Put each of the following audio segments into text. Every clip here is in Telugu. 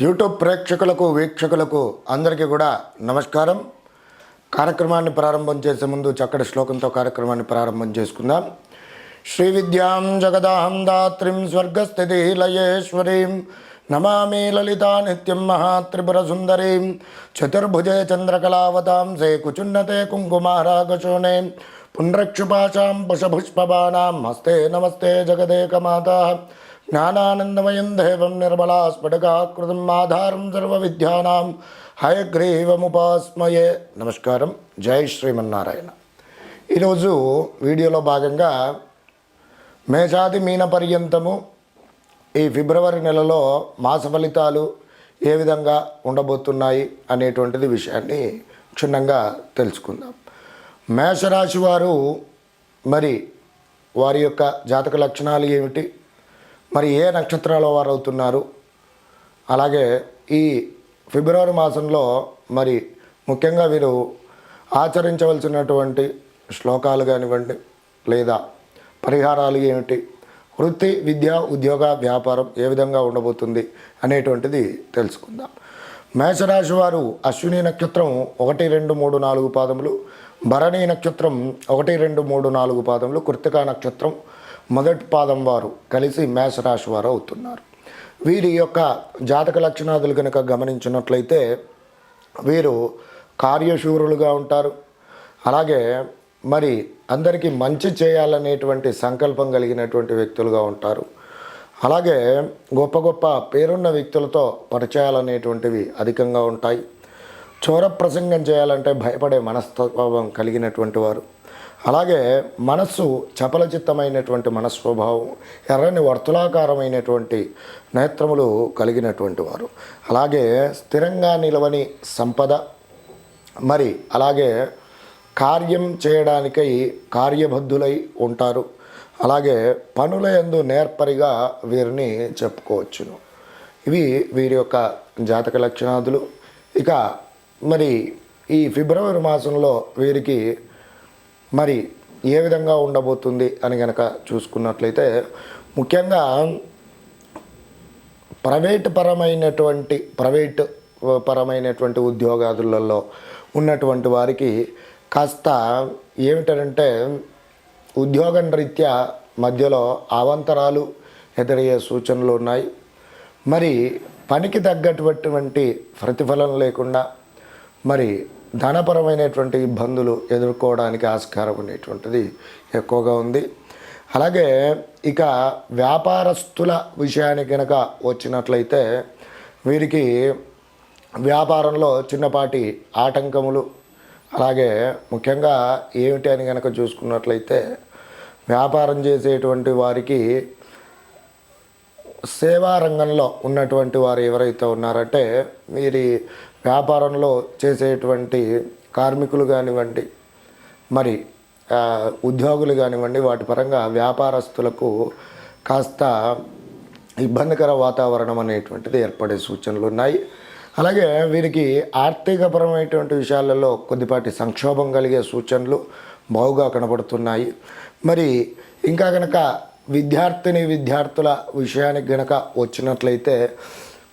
యూట్యూబ్ ప్రేక్షకులకు వీక్షకులకు అందరికీ కూడా నమస్కారం. కార్యక్రమాన్ని ప్రారంభం చేసే ముందు చక్కటి శ్లోకంతో కార్యక్రమాన్ని ప్రారంభం చేసుకుందాం. శ్రీ విద్యాం జగదాహం దాత్రిం స్వర్గస్థితి లయేశ్వరీం నమామి లలితా నిత్యం మహాత్రిపుర సుందరీం. చతుర్భుజే చంద్రకళావతాం సే కుచున్నతే కుంకుమారాగశోనే. పుండ్రక్షుపాశాం పుషపుష్పబాణాం. హస్తే నమస్తే జగదేకమాత. జ్ఞానానందమయం దేవం నిర్మలా స్ఫటికాకృతం ఆధారం సర్వవిద్యానాం హయగ్రీవముపాస్మయే. నమస్కారం. జై శ్రీమన్నారాయణ. ఈరోజు వీడియోలో భాగంగా మేషాది మీన పర్యంతము ఈ ఫిబ్రవరి నెలలో మాస ఫలితాలు ఏ విధంగా ఉండబోతున్నాయి అనేటువంటిది విషయాన్ని క్షుణ్ణంగా తెలుసుకుందాం. మేషరాశి వారు మరి వారి యొక్క జాతక లక్షణాలు ఏమిటి? మరి ఏ నక్షత్రాల వారు అవుతున్నారు అలాగే ఈ ఫిబ్రవరి మాసంలో మరి ముఖ్యంగా వీరు ఆచరించవలసినటువంటి శ్లోకాలు కానివ్వండి లేదా పరిహారాలు ఏమిటి వృత్తి విద్య ఉద్యోగ వ్యాపారం ఏ విధంగా ఉండబోతుంది అనేటువంటిది తెలుసుకుందాం. మేషరాశి వారు అశ్విని నక్షత్రం ఒకటి రెండు మూడు నాలుగు పాదములు భరణి నక్షత్రం ఒకటి రెండు మూడు నాలుగు పాదములు కృతికా నక్షత్రం మొదటి పాదం వారు కలిసి మేషరాశి వారు అవుతున్నారు. వీరి యొక్క జాతక లక్షణాదులు కనుక గమనించినట్లయితే వీరు కార్యశూరులుగా ఉంటారు. అలాగే మరి అందరికీ మంచి చేయాలనేటువంటి సంకల్పం కలిగినటువంటి వ్యక్తులుగా ఉంటారు. అలాగే గొప్ప గొప్ప పేరున్న వ్యక్తులతో పరిచయాలనేటువంటివి అధికంగా ఉంటాయి. చోర ప్రసంగం చేయాలంటే భయపడే మనస్తత్వం కలిగినటువంటి వారు. అలాగే మనస్సు చపలచిత్తమైనటువంటి మనస్వభావం ఎర్రని వర్తులాకారమైనటువంటి నేత్రములు కలిగినటువంటి వారు. అలాగే స్థిరంగా నిలవని సంపద మరి అలాగే కార్యం చేయడానికై కార్యబద్ధులై ఉంటారు. అలాగే పనుల యందు నేర్పరిగా వీరిని చెప్పుకోవచ్చును. ఇవి వీరి యొక్క జాతక లక్షణాదులు. ఇక మరి ఈ ఫిబ్రవరి మాసంలో వీరికి మరి ఏ విధంగా ఉండబోతుంది అని కనుక చూసుకున్నట్లయితే ముఖ్యంగా ప్రైవేట్ పరమైనటువంటి ప్రైవేట్ పరమైనటువంటి ఉద్యోగాదులలో ఉన్నటువంటి వారికి కాస్త ఏమిటంటే ఉద్యోగం రీత్యా మధ్యలో అవాంతరాలు ఎదురయ్యే సూచనలు ఉన్నాయి. మరి పనికి తగ్గటువంటి ప్రతిఫలం లేకుండా మరి ధనపరమైనటువంటి ఇబ్బందులు ఎదుర్కోవడానికి ఆస్కారం ఉండేటువంటిది ఎక్కువగా ఉంది. అలాగే ఇక వ్యాపారస్తుల విషయానికి కనుక వచ్చినట్లయితే వీరికి వ్యాపారంలో చిన్నపాటి ఆటంకములు అలాగే ముఖ్యంగా ఏమిటి అని కనుక చూసుకున్నట్లయితే వ్యాపారం చేసేటువంటి వారికి సేవా రంగంలో ఉన్నటువంటి వారు ఎవరైతే ఉన్నారంటే వీరి వ్యాపారంలో చేసేటువంటి కార్మికులు కానివ్వండి మరి ఉద్యోగులు కానివ్వండి వాటి పరంగా వ్యాపారస్తులకు కాస్త ఇబ్బందికర వాతావరణం అనేటువంటిది ఏర్పడే సూచనలు ఉన్నాయి. అలాగే వీరికి ఆర్థికపరమైనటువంటి విషయాలలో కొద్దిపాటి సంక్షోభం కలిగే సూచనలు బావుగా కనబడుతున్నాయి. మరి ఇంకా కనుక విద్యార్థిని విద్యార్థుల విషయానికి గనక వచ్చినట్లయితే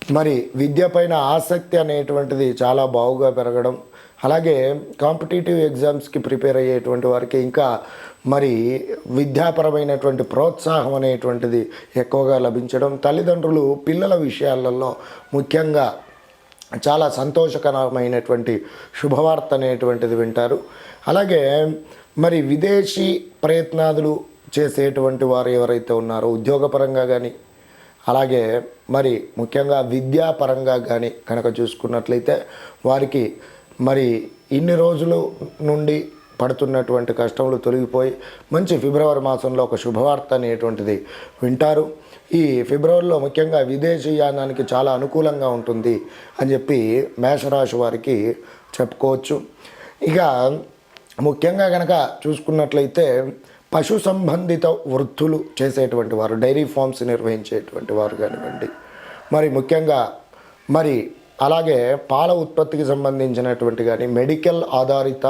మరి విద్య పైన ఆసక్తి అనేటువంటిది చాలా బాగుగా పెరగడం అలాగే కాంపిటేటివ్ ఎగ్జామ్స్కి ప్రిపేర్ అయ్యేటువంటి వారికి ఇంకా మరి విద్యాపరమైనటువంటి ప్రోత్సాహం అనేటువంటిది ఎక్కువగా లభించడం తల్లిదండ్రులు పిల్లల విషయాలలో ముఖ్యంగా చాలా సంతోషకరమైనటువంటి శుభవార్త అనేటువంటిది వింటారు. అలాగే మరి విదేశీ ప్రయత్నాదులు చేసేటువంటి వారు ఎవరైతే ఉన్నారో ఉద్యోగపరంగా కానీ అలాగే మరి ముఖ్యంగా విద్యాపరంగా కానీ కనుక చూసుకున్నట్లయితే వారికి మరి ఇన్ని రోజులు నుండి పడుతున్నటువంటి కష్టములు తొలగిపోయి మంచి ఫిబ్రవరి మాసంలో ఒక శుభవార్త అనేటువంటిది వింటారు. ఈ ఫిబ్రవరిలో ముఖ్యంగా విదేశీయానానికి చాలా అనుకూలంగా ఉంటుంది అని చెప్పి మేషరాశి వారికి చెప్పుకోవచ్చు. ఇక ముఖ్యంగా కనుక చూసుకున్నట్లయితే పశు సంబంధిత వృత్తులు చేసేటువంటి వారు డైరీ ఫార్మ్స్ నిర్వహించేటువంటి వారు కానివ్వండి మరి ముఖ్యంగా మరి అలాగే పాల ఉత్పత్తికి సంబంధించినటువంటి కానీ మెడికల్ ఆధారిత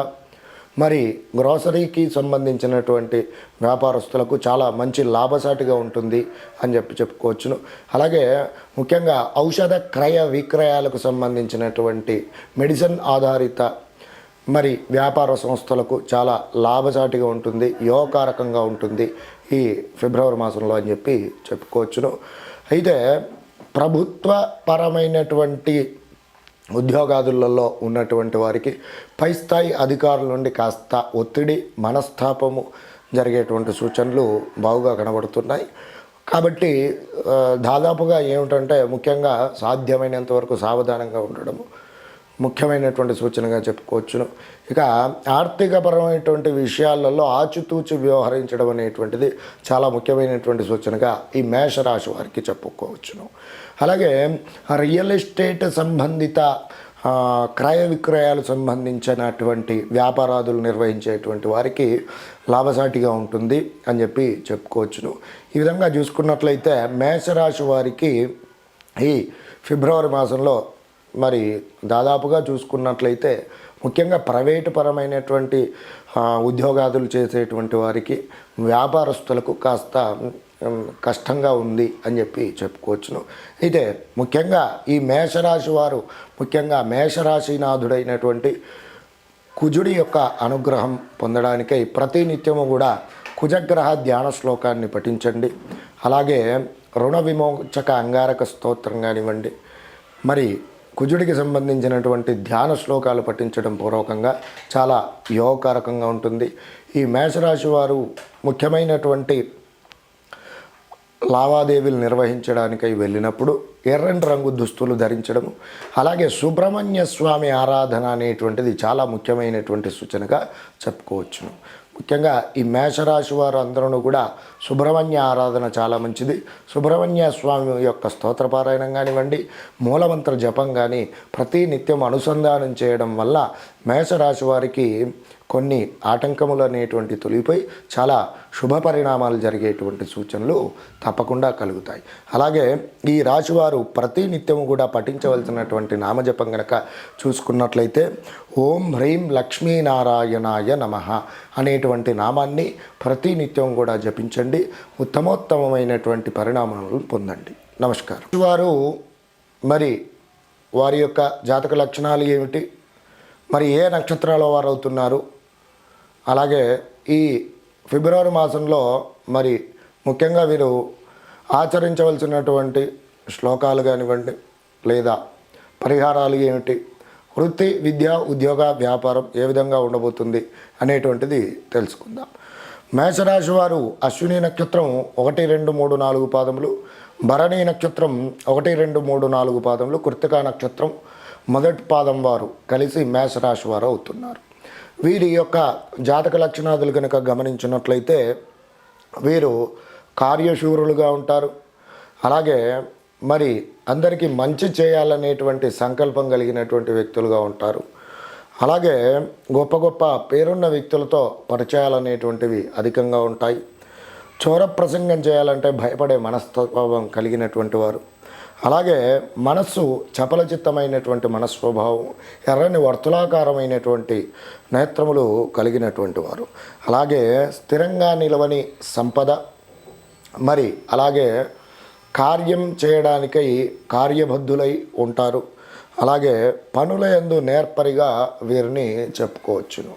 మరి గ్రోసరీకి సంబంధించినటువంటి వ్యాపారస్తులకు చాలా మంచి లాభసాటిగా ఉంటుంది అని చెప్పి చెప్పుకోవచ్చును. అలాగే ముఖ్యంగా ఔషధ క్రయ విక్రయాలకు సంబంధించినటువంటి మెడిసిన్ ఆధారిత మరి వ్యాపార సంస్థలకు చాలా లాభసాటిగా ఉంటుంది యోగకారకంగా ఉంటుంది ఈ ఫిబ్రవరి మాసంలో అని చెప్పి చెప్పుకోవచ్చును. అయితే ప్రభుత్వ పరమైనటువంటి ఉద్యోగాదులలో ఉన్నటువంటి వారికి పై స్థాయి అధికారుల నుండి కాస్త ఒత్తిడి మనస్తాపము జరిగేటువంటి సూచనలు బాగుగా కనబడుతున్నాయి. కాబట్టి దాదాపుగా ఏమిటంటే ముఖ్యంగా సాధ్యమైనంత వరకు సావధానంగా ఉండడము ముఖ్యమైనటువంటి సూచనగా చెప్పుకోవచ్చును. ఇక ఆర్థికపరమైనటువంటి విషయాలలో ఆచితూచి వ్యవహరించడం అనేటువంటిది చాలా ముఖ్యమైనటువంటి సూచనగా ఈ మేషరాశి వారికి చెప్పుకోవచ్చును. అలాగే రియల్ ఎస్టేట్ సంబంధిత క్రయ విక్రయాలు సంబంధించినటువంటి వ్యాపారాదులు నిర్వహించేటువంటి వారికి లాభసాటిగా ఉంటుంది అని చెప్పి చెప్పుకోవచ్చును. ఈ విధంగా చూసుకున్నట్లయితే మేషరాశి వారికి ఈ ఫిబ్రవరి మాసంలో మరి దాదాపుగా చూసుకున్నట్లయితే ముఖ్యంగా ప్రైవేటు పరమైనటువంటి ఉద్యోగాదులు చేసేటువంటి వారికి వ్యాపారస్తులకు కాస్త కష్టంగా ఉంది అని చెప్పి చెప్పుకోవచ్చును. అయితే ముఖ్యంగా ఈ మేషరాశి వారు ముఖ్యంగా మేషరాశినాథుడైనటువంటి కుజుడి యొక్క అనుగ్రహం పొందడానికై ప్రతి నిత్యము కూడా కుజగ్రహ ధ్యాన శ్లోకాన్ని పఠించండి. అలాగే రుణ విమోచక అంగారక స్తోత్రం కానివ్వండి. మరి కుజుడికి సంబంధించినటువంటి ధ్యాన శ్లోకాలు పఠించడం పూర్వకంగా చాలా యోగకారకంగా ఉంటుంది. ఈ మేషరాశి వారు ముఖ్యమైనటువంటి లావాదేవీలు నిర్వహించడానికై వెళ్ళినప్పుడు ఎర్రని రంగు దుస్తులు ధరించడము అలాగే సుబ్రహ్మణ్య స్వామి ఆరాధన అనేటువంటిది చాలా ముఖ్యమైనటువంటి సూచనగా చెప్పుకోవచ్చును. ముఖ్యంగా ఈ మేషరాశి వారు అందరూ కూడా సుబ్రహ్మణ్య ఆరాధన చాలా మంచిది. సుబ్రహ్మణ్య స్వామి యొక్క స్తోత్రపారాయణం కానివ్వండి మూలమంత్ర జపం కానీ ప్రతి నిత్యం అనుసంధానం చేయడం వల్ల మేషరాశి వారికి కొన్ని ఆటంకములు అనేటువంటి తొలిగిపోయి చాలా శుభ పరిణామాలు జరిగేటువంటి సూచనలు తప్పకుండా కలుగుతాయి. అలాగే ఈ రాశివారు ప్రతి నిత్యము కూడా పఠించవలసినటువంటి నామజపం గనక చూసుకున్నట్లయితే ఓం హ్రీం లక్ష్మీనారాయణాయ నమ అనేటువంటి నామాన్ని ప్రతి నిత్యం కూడా జపించండి. ఉత్తమోత్తమమైనటువంటి పరిణామాలను పొందండి. నమస్కారం. వారు మరి వారి యొక్క జాతక లక్షణాలు ఏమిటి? మరి ఏ నక్షత్రాల వారు అవుతున్నారు అలాగే ఈ ఫిబ్రవరి మాసంలో మరి ముఖ్యంగా వీరు ఆచరించవలసినటువంటి శ్లోకాలు కానివ్వండి లేదా పరిహారాలు ఏమిటి? వృత్తి విద్య ఉద్యోగ వ్యాపారం ఏ విధంగా ఉండబోతుంది అనేటువంటిది తెలుసుకుందాం. మేషరాశి వారు అశ్విని నక్షత్రం ఒకటి రెండు మూడు నాలుగు పాదములు భరణి నక్షత్రం ఒకటి రెండు మూడు నాలుగు పాదములు కృతికా నక్షత్రం మొదటి పాదం వారు కలిసి మేషరాశి వారు అవుతున్నారు. వీరి యొక్క జాతక లక్షణాదులు కనుక గమనించినట్లయితే వీరు కార్యశూరులుగా ఉంటారు. అలాగే మరి అందరికీ మంచి చేయాలనేటువంటి సంకల్పం కలిగినటువంటి వ్యక్తులుగా ఉంటారు. అలాగే గొప్ప గొప్ప పేరున్న వ్యక్తులతో పరిచయాలనేటువంటివి అధికంగా ఉంటాయి. చోర ప్రసంగం చేయాలంటే భయపడే మనస్తత్వం కలిగినటువంటి వారు. అలాగే మనస్సు చపలచిత్తమైనటువంటి మనస్వభావం ఎర్రని వర్తులాకారమైనటువంటి నేత్రములు కలిగినటువంటి వారు. అలాగే స్థిరంగా నిలవని సంపద మరి అలాగే కార్యం చేయడానికై కార్యబద్ధులై ఉంటారు. అలాగే పనుల యందు నేర్పరిగా వీరిని చెప్పుకోవచ్చును.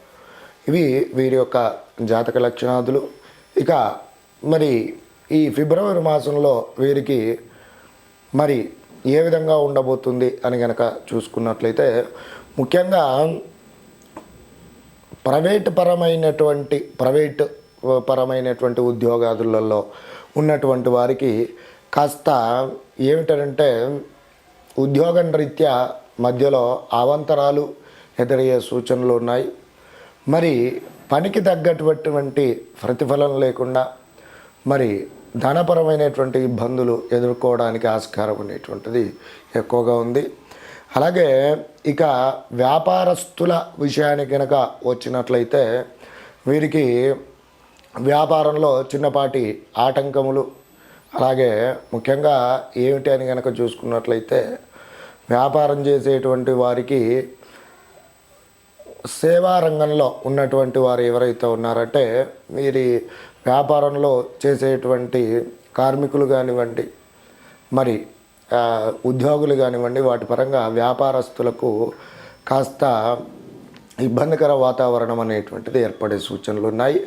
ఇవి వీరి యొక్క జాతక లక్షణాదులు. ఇక మరి ఈ ఫిబ్రవరి మాసంలో వీరికి మరి ఏ విధంగా ఉండబోతుంది అని కనుక చూసుకున్నట్లయితే ముఖ్యంగా ప్రైవేట్ పరమైనటువంటి ప్రైవేట్ పరమైనటువంటి ఉద్యోగాదులలో ఉన్నటువంటి వారికి కాస్త ఏమిటంటే ఉద్యోగం రీత్యా మధ్యలో అవంతరాలు ఎదురయ్యే సూచనలు ఉన్నాయి. మరి పనికి తగ్గటువంటి ప్రతిఫలం లేకుండా మరి ధనపరమైనటువంటి ఇబ్బందులు ఎదుర్కోవడానికి ఆస్కారం ఉండేటువంటిది ఎక్కువగా ఉంది. అలాగే ఇక వ్యాపారస్తుల విషయానికి కనుక వచ్చినట్లయితే వీరికి వ్యాపారంలో చిన్నపాటి ఆటంకములు అలాగే ముఖ్యంగా ఏమిటి అని కనుక చూసుకున్నట్లయితే వ్యాపారం చేసేటువంటి వారికి సేవా రంగంలో ఉన్నటువంటి వారు ఎవరైతే ఉన్నారంటే వీరి వ్యాపారంలో చేసేటువంటి కార్మికులు కానివ్వండి మరి ఉద్యోగులు కానివ్వండి వాటి పరంగా వ్యాపారస్తులకు కాస్త ఇబ్బందికర వాతావరణం అనేటువంటిది ఏర్పడే సూచనలు ఉన్నాయి.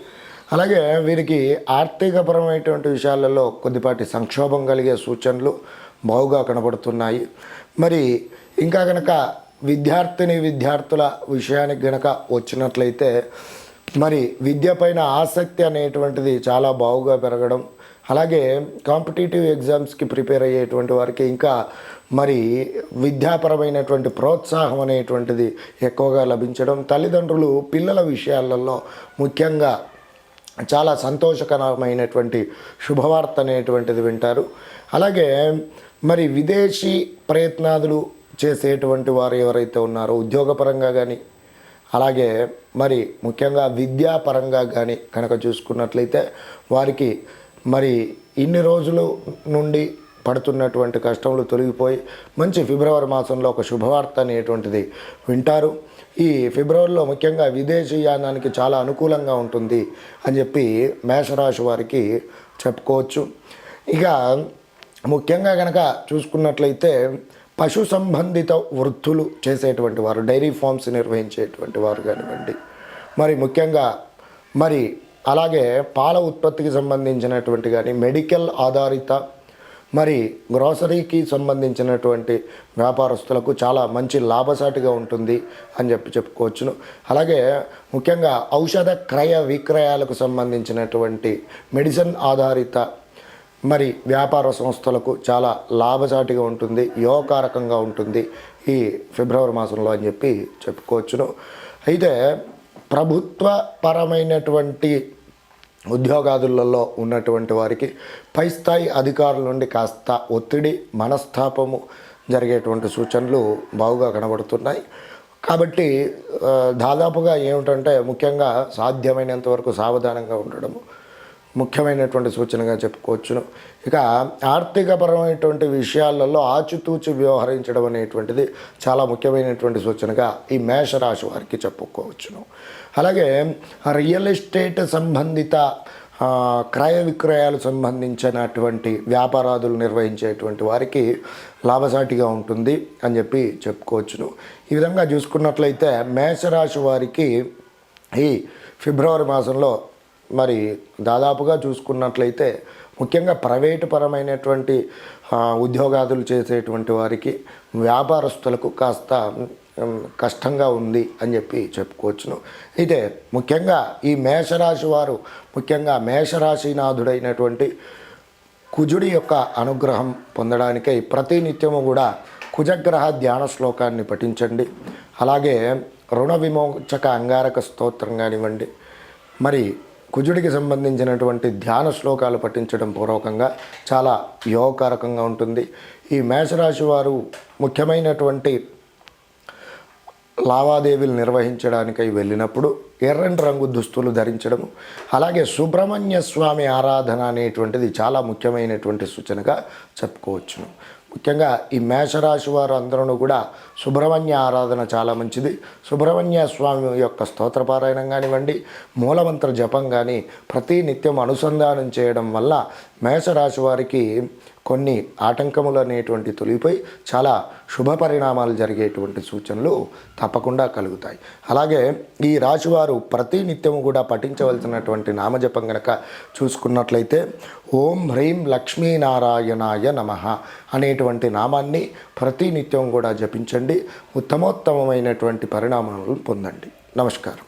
అలాగే వీరికి ఆర్థికపరమైనటువంటి విషయాలలో కొద్దిపాటి సంక్షోభం కలిగే సూచనలు బావుగా కనబడుతున్నాయి. మరి ఇంకా కనుక విద్యార్థిని విద్యార్థుల విషయానికి గనక వచ్చినట్లయితే మరి విద్య పైన ఆసక్తి అనేటువంటిది చాలా బావుగా పెరగడం అలాగే కాంపిటేటివ్ ఎగ్జామ్స్కి ప్రిపేర్ అయ్యేటువంటి వారికి ఇంకా మరి విద్యాపరమైనటువంటి ప్రోత్సాహం అనేటువంటిది ఎక్కువగా లభించడం తల్లిదండ్రులు పిల్లల విషయాలలో ముఖ్యంగా చాలా సంతోషకరమైనటువంటి శుభవార్త అనేటువంటిది వింటారు. అలాగే మరి విదేశీ ప్రయత్నాదులు చేసేటువంటి వారు ఎవరైతే ఉన్నారో ఉద్యోగపరంగా కానీ అలాగే మరి ముఖ్యంగా విద్యాపరంగా కానీ కనుక చూసుకున్నట్లయితే వారికి మరి ఇన్ని రోజులు నుండి పడుతున్నటువంటి కష్టములు తొలగిపోయి మంచి ఫిబ్రవరి మాసంలో ఒక శుభవార్త అనేటువంటిది వింటారు. ఈ ఫిబ్రవరిలో ముఖ్యంగా విదేశీయానానికి చాలా అనుకూలంగా ఉంటుంది అని చెప్పి మేషరాశి వారికి చెప్పుకోవచ్చు. ఇక ముఖ్యంగా కనుక చూసుకున్నట్లయితే పశు సంబంధిత వృత్తులు చేసేటువంటి వారు డైరీ ఫార్మ్స్ నిర్వహించేటువంటి వారు కానివ్వండి మరి ముఖ్యంగా మరి అలాగే పాల ఉత్పత్తికి సంబంధించినటువంటి కానీ మెడికల్ ఆధారిత మరి గ్రోసరీకి సంబంధించినటువంటి వ్యాపారస్తులకు చాలా మంచి లాభసాటిగా ఉంటుంది అని చెప్పి చెప్పుకోవచ్చును. అలాగే ముఖ్యంగా ఔషధ క్రయ విక్రయాలకు సంబంధించినటువంటి మెడిసిన్ ఆధారిత మరి వ్యాపార సంస్థలకు చాలా లాభసాటిగా ఉంటుంది యోగకారకంగా ఉంటుంది ఈ ఫిబ్రవరి మాసంలో అని చెప్పి చెప్పుకోవచ్చును. అయితే ప్రభుత్వ పరమైనటువంటి ఉద్యోగాదులలో ఉన్నటువంటి వారికి పై స్థాయి అధికారుల నుండి కాస్త ఒత్తిడి మనస్తాపము జరిగేటువంటి సూచనలు బాగుగా కనబడుతున్నాయి. కాబట్టి దాదాపుగా ఏమిటంటే ముఖ్యంగా సాధ్యమైనంత వరకు సావధానంగా ఉండడము ముఖ్యమైనటువంటి సూచనగా చెప్పుకోవచ్చును. ఇక ఆర్థికపరమైనటువంటి విషయాలలో ఆచితూచి వ్యవహరించడం అనేటువంటిది చాలా ముఖ్యమైనటువంటి సూచనగా ఈ మేషరాశి వారికి చెప్పుకోవచ్చును. అలాగే రియల్ ఎస్టేట్ సంబంధిత క్రయ విక్రయాలు సంబంధించినటువంటి వ్యాపారాదులు నిర్వహించేటువంటి వారికి లాభసాటిగా ఉంటుంది అని చెప్పి చెప్పుకోవచ్చును. ఈ విధంగా చూసుకున్నట్లయితే మేషరాశి వారికి ఈ ఫిబ్రవరి మాసంలో మరి దాదాపుగా చూసుకున్నట్లయితే ముఖ్యంగా ప్రైవేటు పరమైనటువంటి ఉద్యోగాదులు చేసేటువంటి వారికి వ్యాపారస్తులకు కాస్త కష్టంగా ఉంది అని చెప్పి చెప్పుకోవచ్చును. అయితే ముఖ్యంగా ఈ మేషరాశి వారు ముఖ్యంగా మేషరాశినాథుడైనటువంటి కుజుడి యొక్క అనుగ్రహం పొందడానికై ప్రతి నిత్యము కూడా కుజగ్రహ ధ్యాన శ్లోకాన్ని పఠించండి. అలాగే రుణ విమోచక అంగారక స్తోత్రం కానివ్వండి. మరి కుజుడికి సంబంధించినటువంటి ధ్యాన శ్లోకాలు పఠించడం పూర్వకంగా చాలా యోగకారకంగా ఉంటుంది. ఈ మేషరాశి వారు ముఖ్యమైనటువంటి లావాదేవీలు నిర్వహించడానికై వెళ్ళినప్పుడు ఎర్రని రంగు దుస్తులు ధరించడము అలాగే సుబ్రహ్మణ్య స్వామి ఆరాధన అనేటువంటిది చాలా ముఖ్యమైనటువంటి సూచనగా చెప్పుకోవచ్చును. ముఖ్యంగా ఈ మేషరాశి వారు అందరూ కూడా సుబ్రహ్మణ్య ఆరాధన చాలా మంచిది. సుబ్రహ్మణ్య స్వామి యొక్క స్తోత్రపారాయణం కానివ్వండి మూలమంత్ర జపం కానీ ప్రతి నిత్యం అనుసంధానం చేయడం వల్ల మేషరాశి వారికి కొన్ని ఆటంకములు అనేటువంటి తొలిపై చాలా శుభ పరిణామాలు జరిగేటువంటి సూచనలు తప్పకుండా కలుగుతాయి. అలాగే ఈ రాశివారు ప్రతి నిత్యము కూడా పఠించవలసినటువంటి నామజపం గనక చూసుకున్నట్లయితే ఓం హ్రీం లక్ష్మీనారాయణాయ నమ అనేటువంటి నామాన్ని ప్రతి నిత్యం కూడా జపించండి. ఉత్తమోత్తమమైనటువంటి పరిణామాలను పొందండి. నమస్కారం.